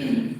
Mm-hmm.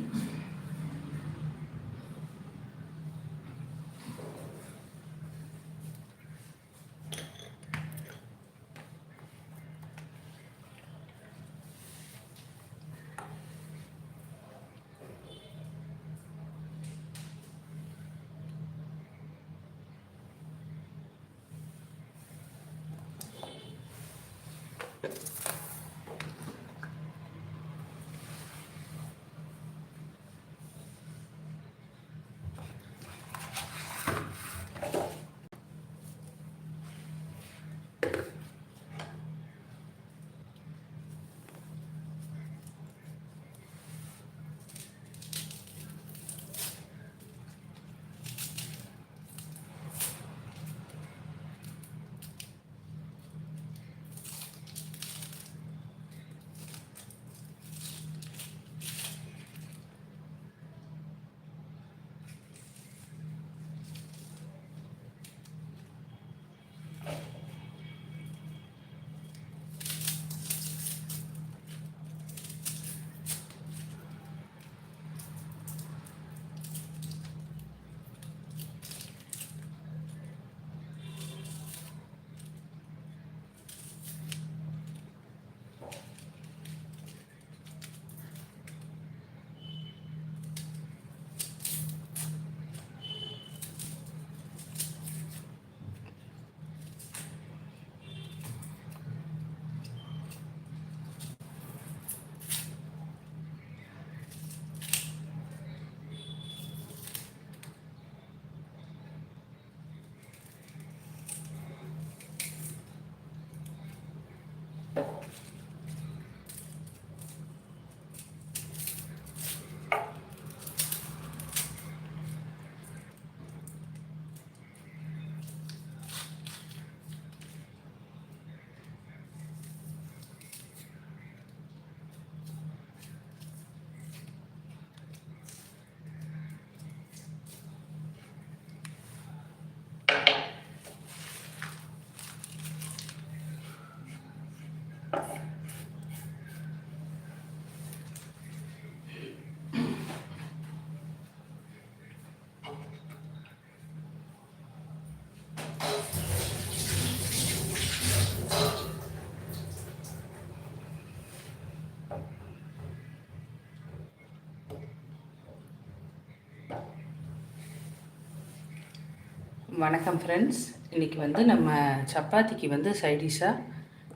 வணக்கம் friends இன்றைக்கி வந்து நம்ம சப்பாத்திக்கு வந்து சைடிஷாக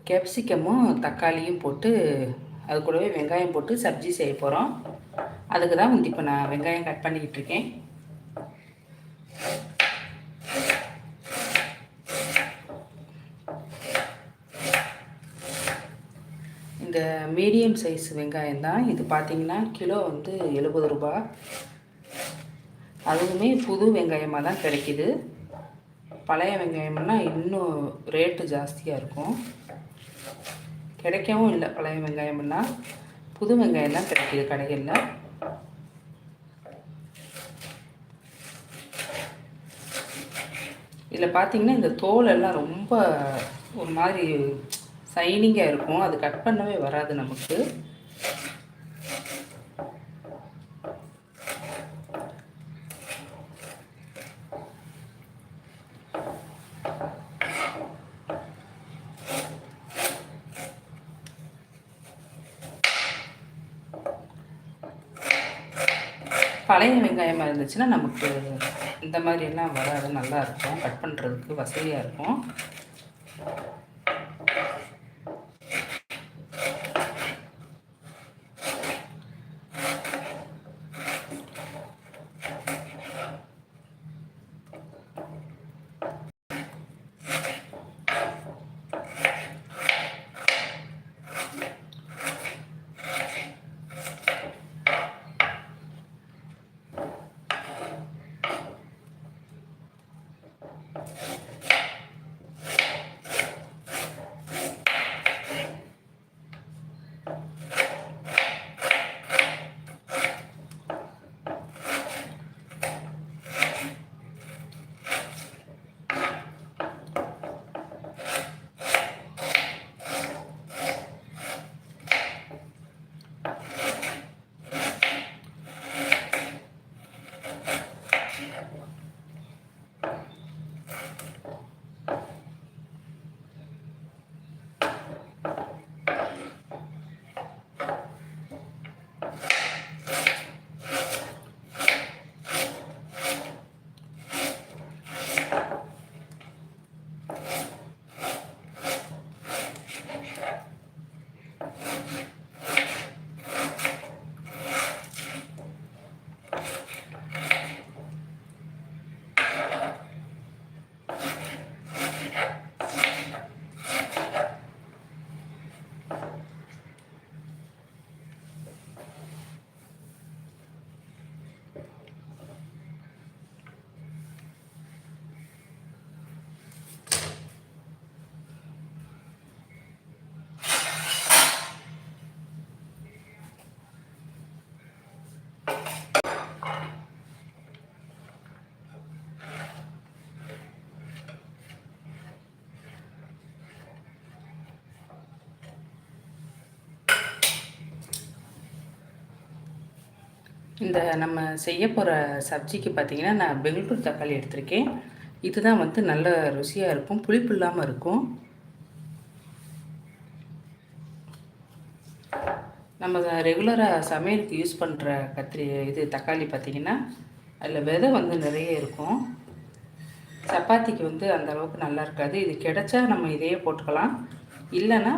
கேப்சிகமும் தக்காளியும் போட்டு அது கூடவே வெங்காயம் போட்டு சப்ஜி செய்ய போகிறோம் அதுக்கு தான் வந்து இப்போ நான் வெங்காயம் கட் பண்ணிக்கிட்டு இருக்கேன். இந்த மீடியம் சைஸ் வெங்காயம் தான். இது பார்த்திங்கன்னா கிலோ வந்து எழுபது ரூபா அதுவுமே புது வெங்காயமாக தான் கிடைக்கிது. பழைய வெங்காயம்னா இன்னும் ரேட்டு ஜாஸ்தியாக இருக்கும். கிடைக்கவும் இல்லை பழைய வெங்காயம்னா. புது வெங்காயம்லாம் கிடைக்கிது கடைகளில். இதில் பார்த்தீங்கன்னா இந்த தோல் எல்லாம் ரொம்ப ஒரு மாதிரி சைனிங்காக இருக்கும். அது கட் பண்ணவே வராது நமக்கு பழைய வெங்காயமாக இருந்துச்சுன்னா நமக்கு இந்த மாதிரியெல்லாம் வராது நல்லாயிருக்கும் கட் பண்ணுறதுக்கு வசதியாக இருக்கும். இந்த நம்ம செய்ய போகிற சப்ஜிக்கு பார்த்தீங்கன்னா நான் பெங்களூர் தக்காளி எடுத்திருக்கேன். இதுதான் வந்து நல்ல ருசியாக இருக்கும் புளிப்பு இல்லாமல் இருக்கும். நம்ம ரெகுலராக சமையலுக்கு யூஸ் பண்ணுற கத்திரி இது தக்காளி பார்த்திங்கன்னா அதில் விதை வந்து நிறைய இருக்கும். சப்பாத்திக்கு வந்து அந்த அளவுக்கு நல்லா இருக்காது. இது கிடைச்சா நம்ம இதையே போட்டுக்கலாம். இல்லைன்னா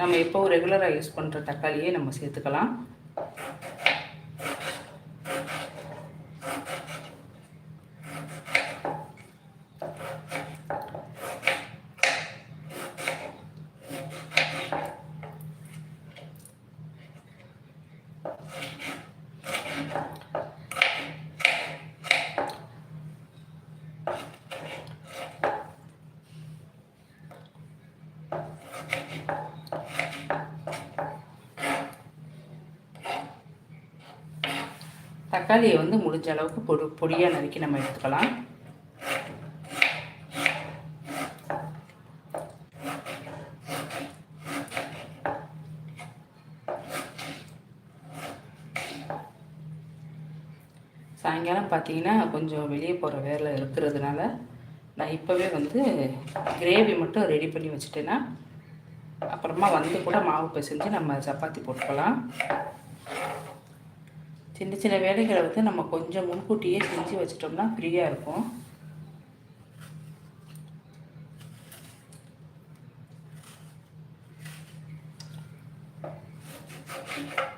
நம்ம எப்போவும் ரெகுலராக யூஸ் பண்ணுற தக்காளியே நம்ம சேர்த்துக்கலாம். தக்காளியை வந்து முடிஞ்ச அளவுக்கு பொடி பொடியாக நறுக்கி நம்ம எடுத்துக்கலாம். சாயங்காலம் பார்த்தீங்கன்னா கொஞ்சம் வெளியே போகிற வேலை இருக்கிறதுனால நான் இப்போவே வந்து கிரேவி மட்டும் ரெடி பண்ணி வச்சுட்டேன்னா அப்புறமா வந்து கூட மாவு பிசைஞ்சு நம்ம சப்பாத்தி போட்டுக்கலாம். சின்ன சின்ன வேலைகளை வந்து நம்ம கொஞ்சம் முன்கூட்டியே செஞ்சு வச்சிட்டோம்னா ஃப்ரீயாக இருக்கும். இப்போ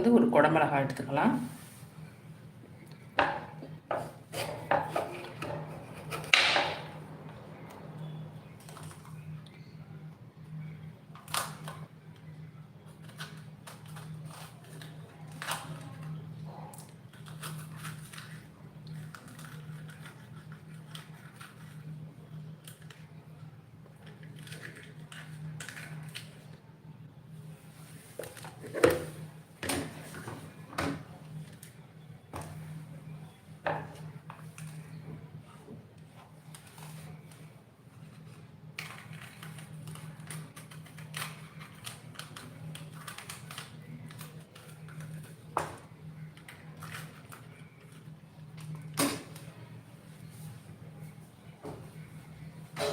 வந்து ஒரு குடமிளகா எடுத்துக்கலாம்.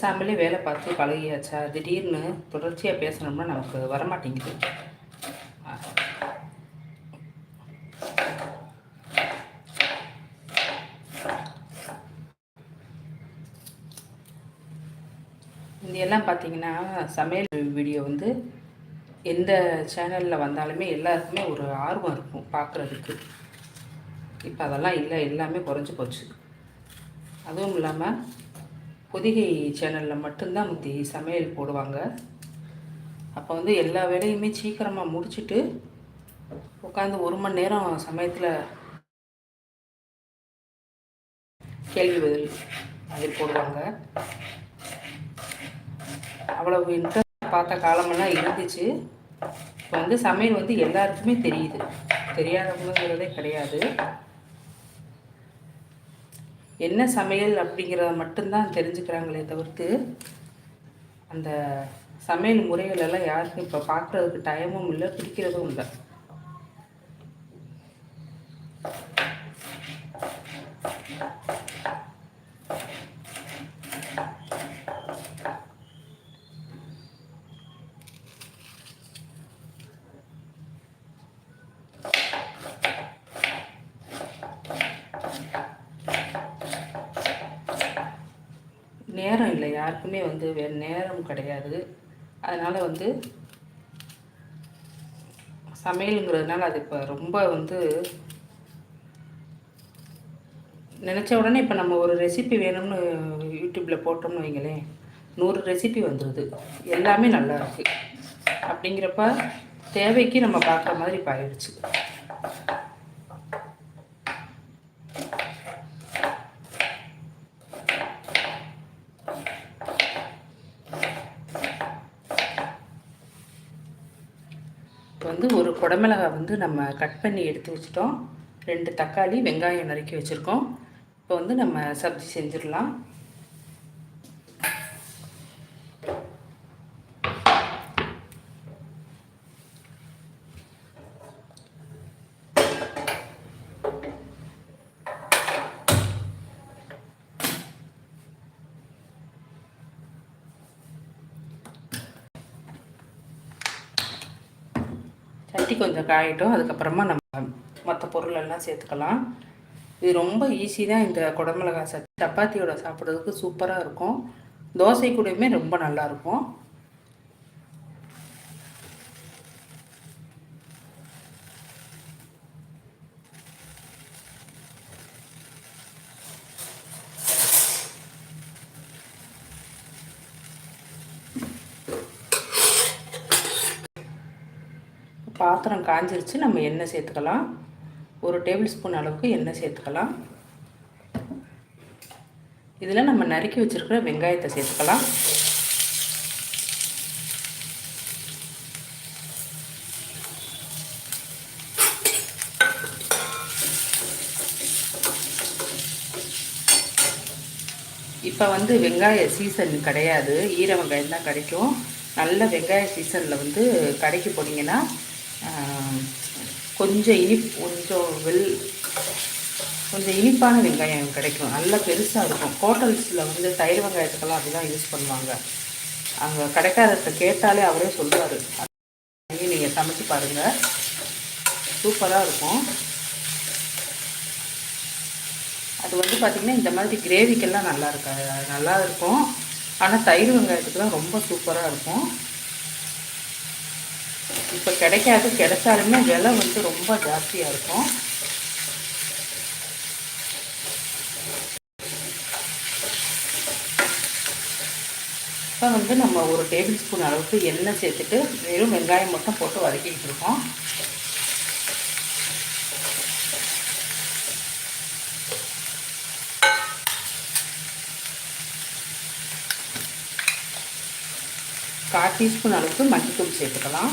பேசாமலே வேலை பார்த்து பழகியாச்சா? திடீர்னு தொடர்ச்சியாக பேசணும்னா நமக்கு வரமாட்டேங்குது. எல்லாம் பார்த்தீங்கன்னா சமையல் வீடியோ வந்து எந்த சேனலில் வந்தாலுமே எல்லாருக்குமே ஒரு ஆர்வம் இருக்கும் பார்க்குறதுக்கு. இப்போ அதெல்லாம் இல்லை எல்லாமே குறைஞ்சி போச்சு. அதுவும் இல்லாமல் பொதிகை சேனலில் மட்டும்தான் முத்தி சமையல் போடுவாங்க. அப்போ வந்து எல்லா வேலையுமே சீக்கிரமாக முடிச்சுட்டு உட்காந்து ஒரு மணி நேரம் சமயத்தில் கேள்வி பதில் அதில் போடுவாங்க. அவ்வளவு இன்ட்ரெஸ்ட் பார்த்த காலமெல்லாம் இருந்துச்சு. இப்போ வந்து சமையல் வந்து எல்லாருக்குமே தெரியுது. தெரியாதவங்கிறதே கிடையாது. என்ன சமையல் அப்படிங்கிறத மட்டும்தான் தெரிஞ்சுக்கிறாங்களே தவிர்த்து அந்த சமையல் முறைகளெல்லாம் யாருக்கும் இப்போ பார்க்குறதுக்கு டைமும் இல்லை பிடிக்கிறதும் இல்லை நேரம் இல்லை யாருக்குமே வந்து வே நேரம் கிடையாது. அதனால் வந்து சமையலுங்கிறதுனால அது இப்போ ரொம்ப வந்து நினச்ச உடனே இப்போ நம்ம ஒரு ரெசிபி வேணும்னு யூடியூப்பில் போட்டோம்னு வைங்களேன் நூறு ரெசிபி வந்துடுது எல்லாமே நல்லா இருக்குது அப்படிங்கிறப்ப தேவைக்கு நம்ம பார்க்குற மாதிரி இப்போ ஆயிடுச்சு வந்து ஒரு குடமிளகாய் வந்து நம்ம கட் பண்ணி எடுத்து வச்சிட்டோம். ரெண்டு தக்காளி வெங்காயம் நறுக்கி வச்சுருக்கோம். இப்போ வந்து நம்ம சப்ஜி செஞ்சிடலாம் சட்டி கொஞ்சம் காயட்டும். அதுக்கப்புறமா நம்ம மற்ற பொருளெல்லாம் சேர்த்துக்கலாம். இது ரொம்ப ஈஸி தான் இந்த குடமிளகாய் சட் சப்பாத்தியோட சாப்பிட்றதுக்கு சூப்பராக இருக்கும். தோசை கூடயுமே ரொம்ப நல்லாயிருக்கும் பாத்திரம் காஞ்சிருச்சு நம்ம எண்ணெய் சேர்த்துக்கலாம். ஒரு டேபிள் ஸ்பூன் அளவுக்கு எண்ணெய் சேர்த்துக்கலாம். இதில் நம்ம நறுக்கி வச்சுருக்கிற வெங்காயத்தை சேர்த்துக்கலாம். இப்போ வந்து வெங்காய சீசன் கிடையாது. ஈர வெங்காயம் தான் கிடைக்கும். நல்ல வெங்காய சீசனில் வந்து கடைக்கு போனீங்கன்னா கொஞ்சம் இனிப் கொஞ்சம் வெல் கொஞ்சம் இனிப்பான வெங்காயம் கிடைக்கும். நல்லா பெருசாக இருக்கும். ஹோட்டல்ஸில் வந்து தயிர் வெங்காயத்துக்கெல்லாம் அப்படிதான் யூஸ் பண்ணுவாங்க. அங்கே கிடைக்காதத கேட்டாலே அவரே சொல்லுவார் அதையும் நீங்கள் சமைச்சு பாருங்கள் சூப்பராக இருக்கும். அது வந்து பார்த்திங்கன்னா இந்த மாதிரி கிரேவிக்கெல்லாம் நல்லா இருக்காது. நல்லா இருக்கும். ஆனால் தயிர் வெங்காயத்துக்கெல்லாம் ரொம்ப சூப்பராக இருக்கும். இப்போ கிடைக்காது கிடைச்சாலுமே விலை வந்து ரொம்ப ஜாஸ்தியாக இருக்கும். இப்போ வந்து நம்ம ஒரு டேபிள் ஸ்பூன் அளவுக்கு எண்ணெய் சேர்த்துட்டு வெறும் வெங்காயம் மட்டும் போட்டு வதக்கிக்கிட்டு இருக்கோம். கால் டீஸ்பூன் அளவுக்கு மஞ்சத்தூள் சேர்த்துக்கலாம்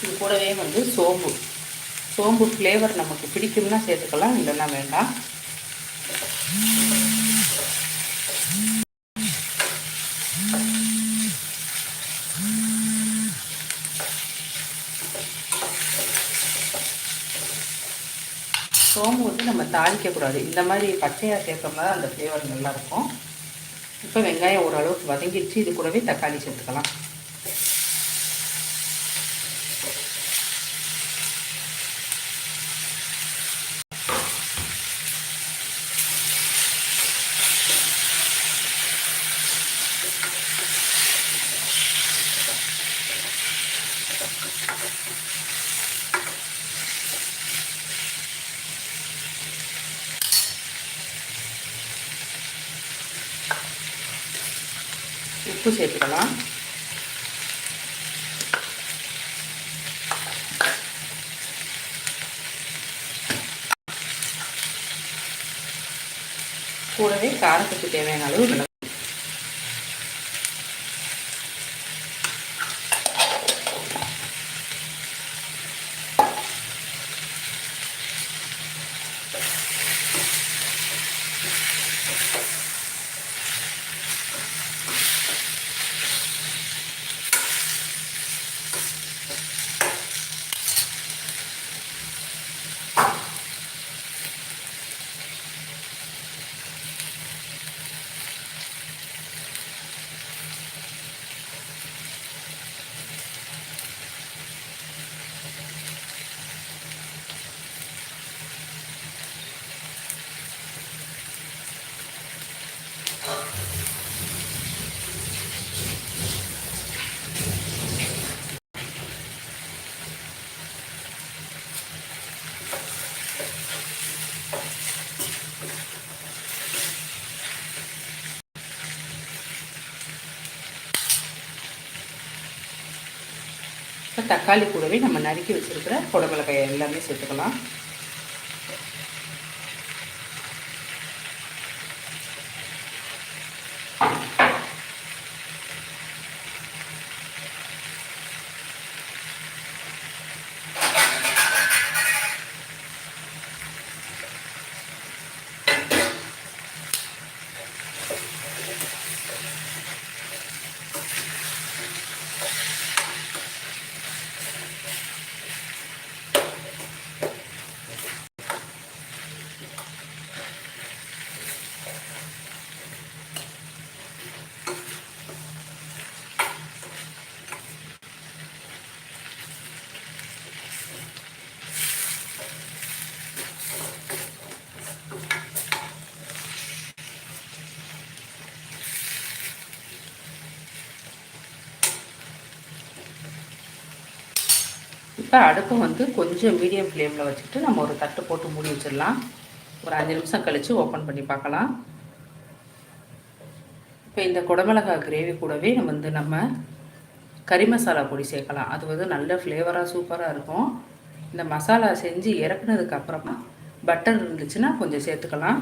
இது கூடவே வந்து சோம்பு. சோம்பு ஃப்ளேவர் நமக்கு பிடிக்கும்னா சேர்த்துக்கலாம் இல்லைன்னா வேண்டாம். சோம்பு வந்து நம்ம தாளிக்கக்கூடாது இந்த மாதிரி பச்சையாக சேர்த்தோம்னா அந்த ஃப்ளேவர் நல்லாயிருக்கும் இப்போ வெங்காயம் ஓரளவுக்கு வதங்கிடுச்சு. இது கூடவே தக்காளி சேர்த்துக்கலாம். உப்பு சேர்த்துக்கலாம். கூடவே காரத்துக்கு தேவையான அளவு இப்போ தக்காளி கூடவே நம்ம நறுக்கி வச்சுருக்கிற குடமிளகாய் எல்லாமே சேர்த்துக்கலாம். இப்போ அடுப்பு வந்து கொஞ்சம் மீடியம் ஃப்ளேமில் வச்சுட்டு நம்ம ஒரு தட்டு போட்டு மூடி வச்சிடலாம். ஒரு அஞ்சு நிமிஷம் கழித்து ஓப்பன் பண்ணி பார்க்கலாம். இப்போ இந்த குடமிளகாய் கிரேவி கூடவே நம்ம வந்து நம்ம கறி மசாலா பொடி சேர்க்கலாம். அது வந்து நல்ல ஃப்ளேவராக சூப்பராக இருக்கும். இந்த மசாலா செஞ்சு இறக்குனதுக்கு அப்புறமா பட்டர் இருந்துச்சுன்னா கொஞ்சம் சேர்த்துக்கலாம்.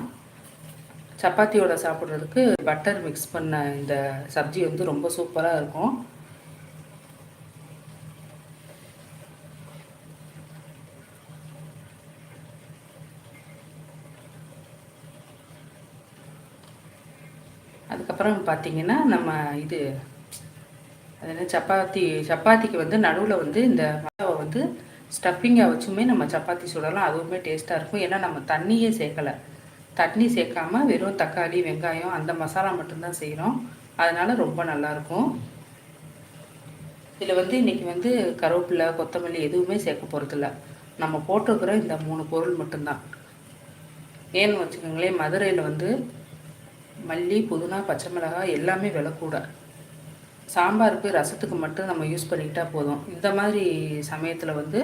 சப்பாத்தியோட சாப்பிட்றதுக்கு பட்டர் மிக்ஸ் பண்ண இந்த சப்ஜி வந்து ரொம்ப சூப்பராக இருக்கும். அப்புறம் பார்த்திங்கன்னா நம்ம இது அது என்ன சப்பாத்தி சப்பாத்திக்கு வந்து நடுவில் வந்து இந்த மாவை வந்து ஸ்டஃபிங்காக வச்சுமே நம்ம சப்பாத்தி சுடலாம். அதுவுமே டேஸ்ட்டாக இருக்கும். ஏன்னா நம்ம தண்ணியே சேர்க்கலை. தண்ணி சேர்க்காம வெறும் தக்காளி வெங்காயம் அந்த மசாலா மட்டும்தான் செய்கிறோம் அதனால் ரொம்ப நல்லாயிருக்கும். இதில் வந்து இன்றைக்கி வந்து கருவேப்பிலை கொத்தமல்லி எதுவுமே சேர்க்க போகிறதில்ல நம்ம போட்டிருக்கிற இந்த மூணு பொருள் மட்டும்தான். ஏன்னு வச்சுக்கோங்களேன் மதுரையில் வந்து மல்லி புதினா பச்சை மிளகாய் எல்லாமே விலை கூட. சாம்பாருக்கு ரசத்துக்கு மட்டும் நம்ம யூஸ் பண்ணிக்கிட்டால் போதும். இந்த மாதிரி சமயத்தில் வந்து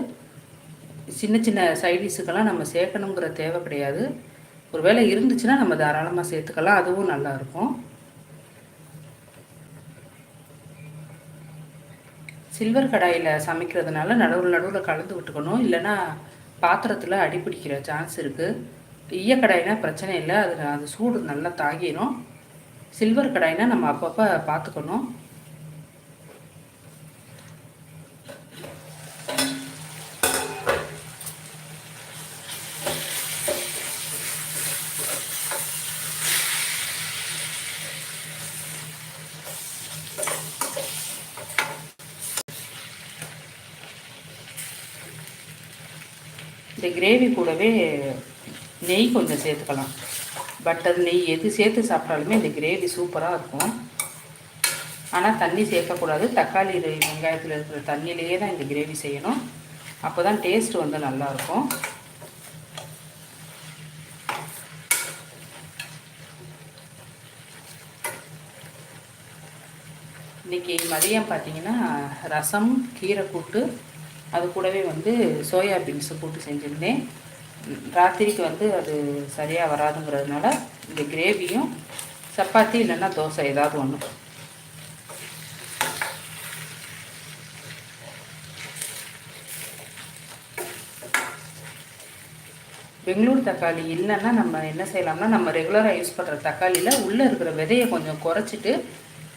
சின்ன சின்ன சைடிஷுக்கெல்லாம் நம்ம சேர்க்கணுங்கிற தேவை கிடையாது. ஒரு வேளை இருந்துச்சுன்னா நம்ம தாராளமாக சேர்த்துக்கலாம். அதுவும் நல்லாயிருக்கும் சில்வர் கடாயில் சமைக்கிறதுனால நடுவில் நடுவில் கலந்து விட்டுக்கணும். இல்லைன்னா பாத்திரத்தில் அடிப்பிடிக்கிற சான்ஸ் இருக்குது ஈயக்கடாயினா பிரச்சனை இல்லை. அது அது சூடு நல்லா தாங்கிடும் சில்வர் கடாயினா நம்ம அப்பப்போ பார்த்துக்கணும். இந்த கிரேவி கூடவே நெய் கொஞ்சம் சேர்த்துக்கலாம். பட்டர் நெய் எது சேர்த்து சாப்பிட்டாலுமே இந்த கிரேவி சூப்பராக இருக்கும். ஆனால் தண்ணி சேர்க்கக்கூடாது. தக்காளி வெங்காயத்தில் இருக்கிற தண்ணியிலேயே தான் இந்த கிரேவி செய்யணும். அப்போ தான் டேஸ்ட் வந்து நல்லாயிருக்கும் இன்றைக்கி மதியம் பார்த்திங்கன்னா ரசம் கீரை கூட்டு அது கூடவே வந்து சோயா பீன்ஸு கூட்டு செஞ்சுருந்தேன். ராத்திரிக்கு வந்து அது சரியாக வராதுங்கிறதுனால இந்த கிரேவியும் சப்பாத்தி இல்லைன்னா தோசை ஏதாவது ஒன்று பெங்களூர் தக்காளி இல்லைன்னா நம்ம என்ன செய்யலாம்னா நம்ம ரெகுலராக யூஸ் பண்ணுற தக்காளியில் உள்ளே இருக்கிற விதையை கொஞ்சம் குறைச்சிட்டு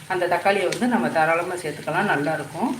அந்த தக்காளியை வந்து நம்ம தாராளமாக சேர்த்துக்கலாம் நல்லாயிருக்கும்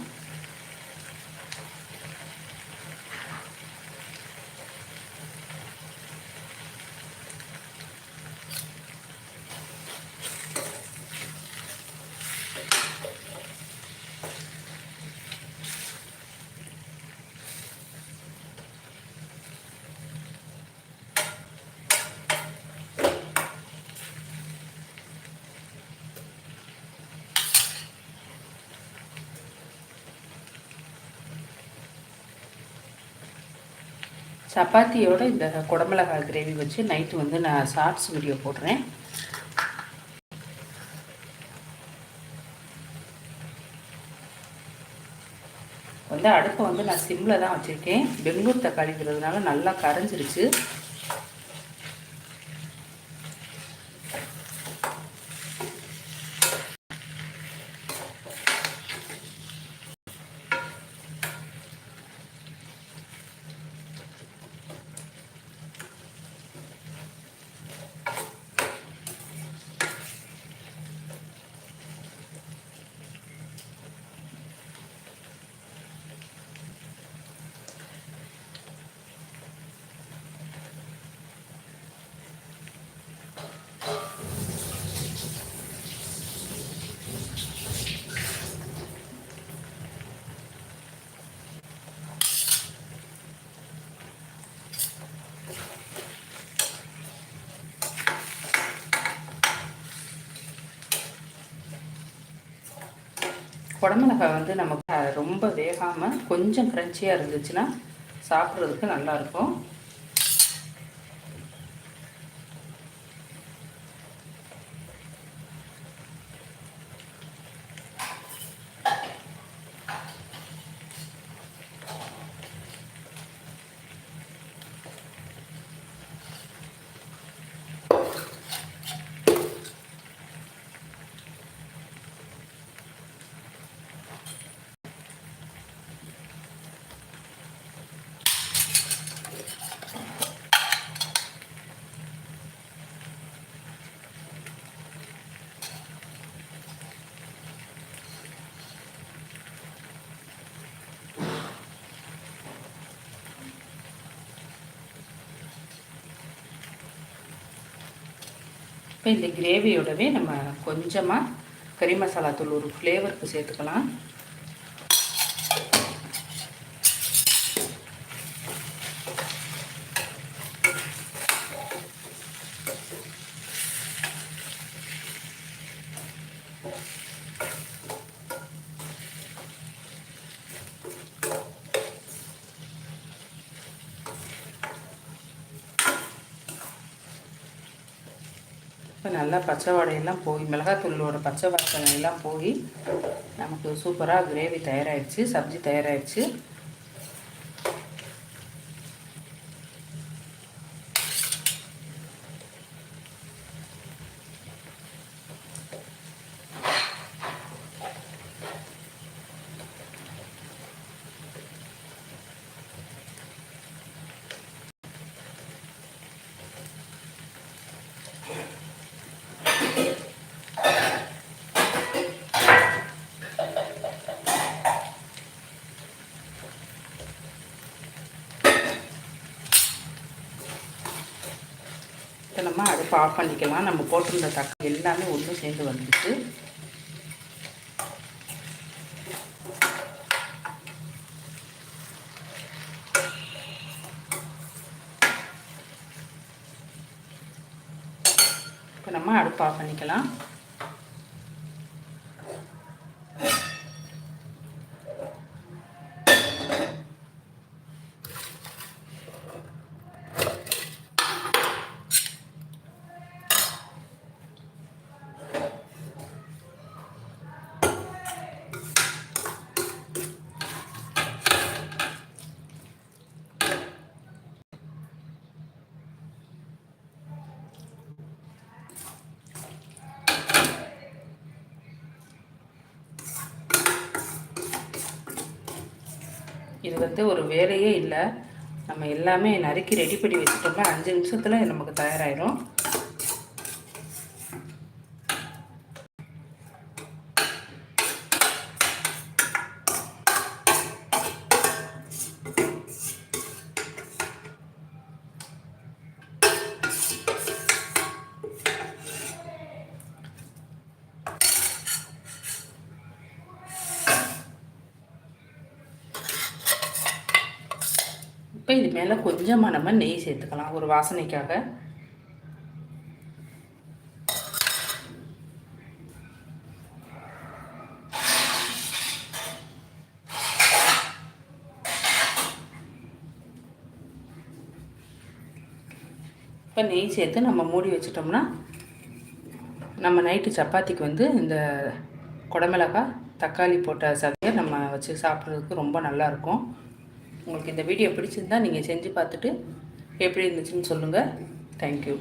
சப்பாத்தியோட இந்த குடமிளகாய் கிரேவி வச்சு நைட்டு வந்து நான் ஷார்ட்ஸ் வீடியோ போடுறேன். வந்து அடுப்பை வந்து நான் சிம்மில் தான் வச்சுருக்கேன். பெங்களூர் தக்காளிங்கிறதுனால நல்லா கரைஞ்சிருச்சு. குடமிளகாய் வந்து நமக்கு ரொம்ப வேகாமல் கொஞ்சம் க்ரன்ச்சியாக இருந்துச்சுன்னா சாப்பிட்றதுக்கு நல்லாயிருக்கும் இப்போ இந்த கிரேவியோடவே நம்ம கொஞ்சமாக கறி மசாலா தூள் ஒரு ஃப்ளேவருக்கு சேர்த்துக்கலாம். இப்போ நல்லா பச்சை வாடையெல்லாம் போய் மிளகாத்தூளோட பச்சை வாசனை எல்லாம் போய் நமக்கு சூப்பராக கிரேவி தயாராகிடுச்சு சப்ஜி தயாராகிடுச்சு இப்போ நம்ம அடுப்பு ஆஃப் பண்ணிக்கலாம். நம்ம போட்டிருந்த தக்காளி எல்லாமே ஒன்று சேர்ந்து வந்துச்சு. இப்போ நம்ம அடுப்பு ஆஃப் பண்ணிக்கலாம். இது வந்து ஒரு வேலையே இல்லை. நம்ம எல்லாமே நறுக்கி ரெடி பண்ணி வச்சுட்டோம்னா அஞ்சு நிமிஷத்தில் நமக்கு தயாராகிடும் இது மேலே கொஞ்சமாக நம்ம நெய் சேர்த்துக்கலாம் ஒரு வாசனைக்காக. இப்போ நெய் சேர்த்து நம்ம மூடி வச்சிட்டோம்னா நம்ம நைட்டு சப்பாத்திக்கு வந்து இந்த குடமிளகாய் தக்காளி போட்ட சதையை நம்ம வச்சு சாப்பிட்றதுக்கு ரொம்ப நல்லாயிருக்கும் உங்களுக்கு இந்த வீடியோ பிடிச்சிருந்தா நீங்கள் செஞ்சு பார்த்துட்டு எப்படி இருந்துச்சுன்னு சொல்லுங்கள் தேங்க்யூ